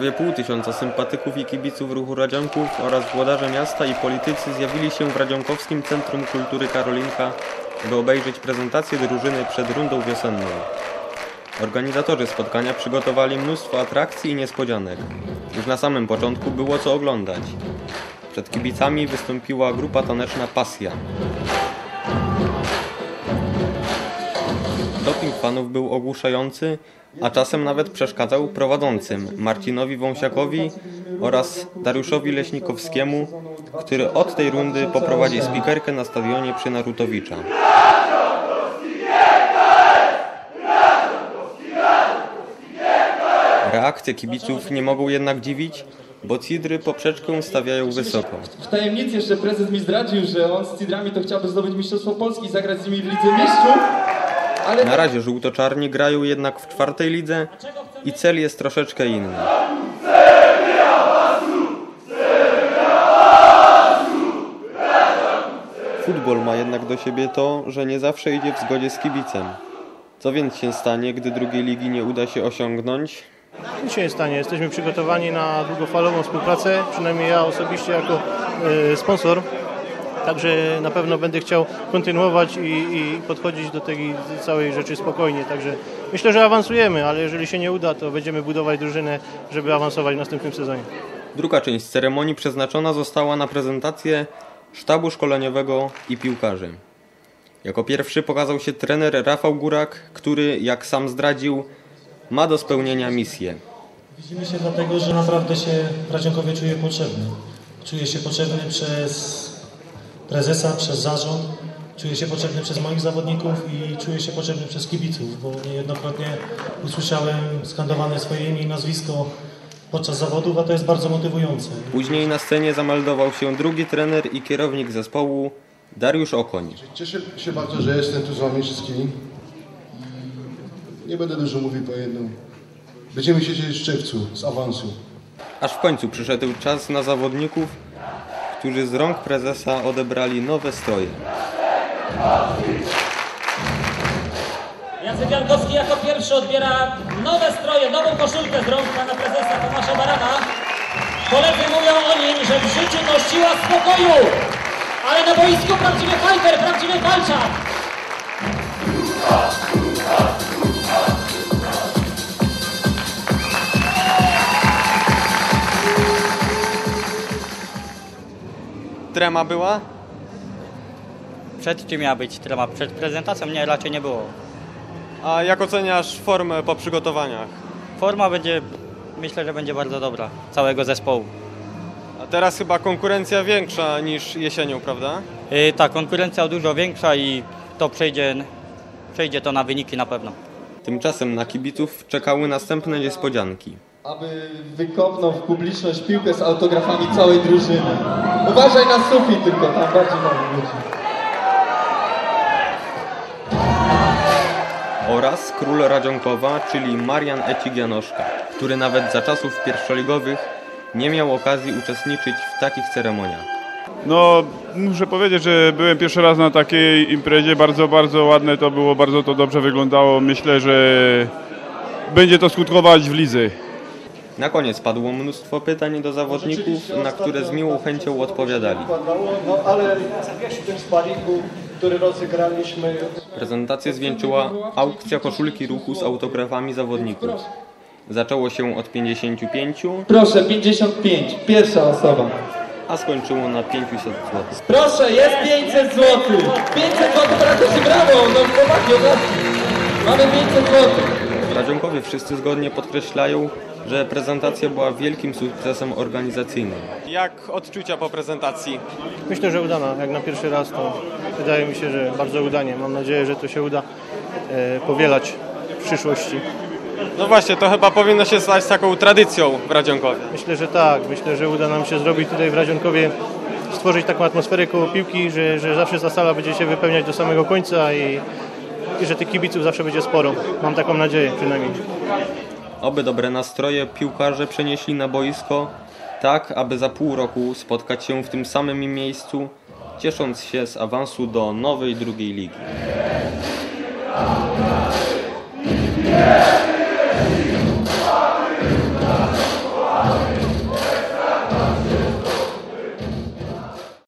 Prawie pół tysiąca sympatyków i kibiców ruchu Radzionków oraz włodarze miasta i politycy zjawili się w Radzionkowskim Centrum Kultury Karolinka, by obejrzeć prezentację drużyny przed rundą wiosenną. Organizatorzy spotkania przygotowali mnóstwo atrakcji i niespodzianek. Już na samym początku było co oglądać. Przed kibicami wystąpiła grupa taneczna Pasja. Doping fanów był ogłuszający, a czasem nawet przeszkadzał prowadzącym Marcinowi Wąsiakowi oraz Dariuszowi Leśnikowskiemu, który od tej rundy poprowadzi spikerkę na stadionie przy Narutowicza. Reakcje kibiców nie mogą jednak dziwić, bo Cidry poprzeczkę stawiają wysoko. W tajemnicy jeszcze prezes mi zdradził, że on z Cidrami to chciałby zdobyć Mistrzostwo Polski i zagrać z nimi w Lidze Mistrzów. Na razie żółto-czarni grają jednak w czwartej lidze i cel jest troszeczkę inny. Futbol ma jednak do siebie to, że nie zawsze idzie w zgodzie z kibicem. Co więc się stanie, gdy drugiej ligi nie uda się osiągnąć? Nic się nie stanie. Jesteśmy przygotowani na długofalową współpracę, przynajmniej ja osobiście jako e, sponsor. Także na pewno będę chciał kontynuować i, i podchodzić do tej całej rzeczy spokojnie. Także myślę, że awansujemy, ale jeżeli się nie uda, to będziemy budować drużynę, żeby awansować w następnym sezonie. Druga część ceremonii przeznaczona została na prezentację sztabu szkoleniowego i piłkarzy. Jako pierwszy pokazał się trener Rafał Górak, który, jak sam zdradził, ma do spełnienia misję. Widzimy się dlatego, że naprawdę się w Radzionkowie czuję potrzebny. Czuję się potrzebny przez prezesa, przez zarząd, czuję się potrzebny przez moich zawodników i czuję się potrzebny przez kibiców, bo niejednokrotnie usłyszałem skandowane swoje imię i nazwisko podczas zawodów, a to jest bardzo motywujące. Później na scenie zameldował się drugi trener i kierownik zespołu Dariusz Okoń. Cieszę się bardzo, że jestem tu z Wami wszystkimi. Nie będę dużo mówił po jednym. Będziemy się cieszyć w czerwcu z awansu. Aż w końcu przyszedł czas na zawodników, którzy z rąk prezesa odebrali nowe stroje. Jacek Jankowski jako pierwszy odbiera nowe stroje, nową koszulkę z rąk pana prezesa Tomasza Barana. Koledzy mówią o nim, że w życiu to siła spokoju, ale na boisku prawdziwy fighter, prawdziwy walczak. Trema była? Przed czym miała być trema? Przed prezentacją? Nie, raczej nie było. A jak oceniasz formę po przygotowaniach? Forma będzie, myślę, że będzie bardzo dobra, całego zespołu. A teraz chyba konkurencja większa niż jesienią, prawda? Yy, ta konkurencja dużo większa i to przejdzie, przejdzie to na wyniki na pewno. Tymczasem na kibiców czekały następne niespodzianki. Aby wykopnął w publiczność piłkę z autografami całej drużyny. Uważaj na sufit tylko, tam bardziej na ludzi. Oraz król Radzionkowa, czyli Marian Ecik-Janoszka, który nawet za czasów pierwszoligowych nie miał okazji uczestniczyć w takich ceremoniach. No, muszę powiedzieć, że byłem pierwszy raz na takiej imprezie. Bardzo, bardzo ładne to było, bardzo to dobrze wyglądało. Myślę, że będzie to skutkować w lidze. Na koniec padło mnóstwo pytań do zawodników, na które z miłą chęcią odpowiadali. No ale w tym sparingu, który rozegraliśmy, Prezentację zwieńczyła aukcja koszulki ruchu z autografami zawodników. Zaczęło się od 55, Proszę, 55, pierwsza osoba. a skończyło na 500 zł. Proszę, jest 500 zł. 500 zł, brakosi, brawo, no chłopaki, oklaski. Mamy 500 zł. Radzionkowie wszyscy zgodnie podkreślają, że prezentacja była wielkim sukcesem organizacyjnym. Jak odczucia po prezentacji? Myślę, że udana. Jak na pierwszy raz to wydaje mi się, że bardzo udanie. Mam nadzieję, że to się uda e, powielać w przyszłości. No właśnie, to chyba powinno się stać taką tradycją w Radzionkowie. Myślę, że tak. Myślę, że uda nam się zrobić tutaj w Radzionkowie, stworzyć taką atmosferę koło piłki, że, że zawsze ta sala będzie się wypełniać do samego końca i, i że tych kibiców zawsze będzie sporo. Mam taką nadzieję przynajmniej. Oby dobre nastroje piłkarze przenieśli na boisko, tak aby za pół roku spotkać się w tym samym miejscu, ciesząc się z awansu do nowej drugiej ligi.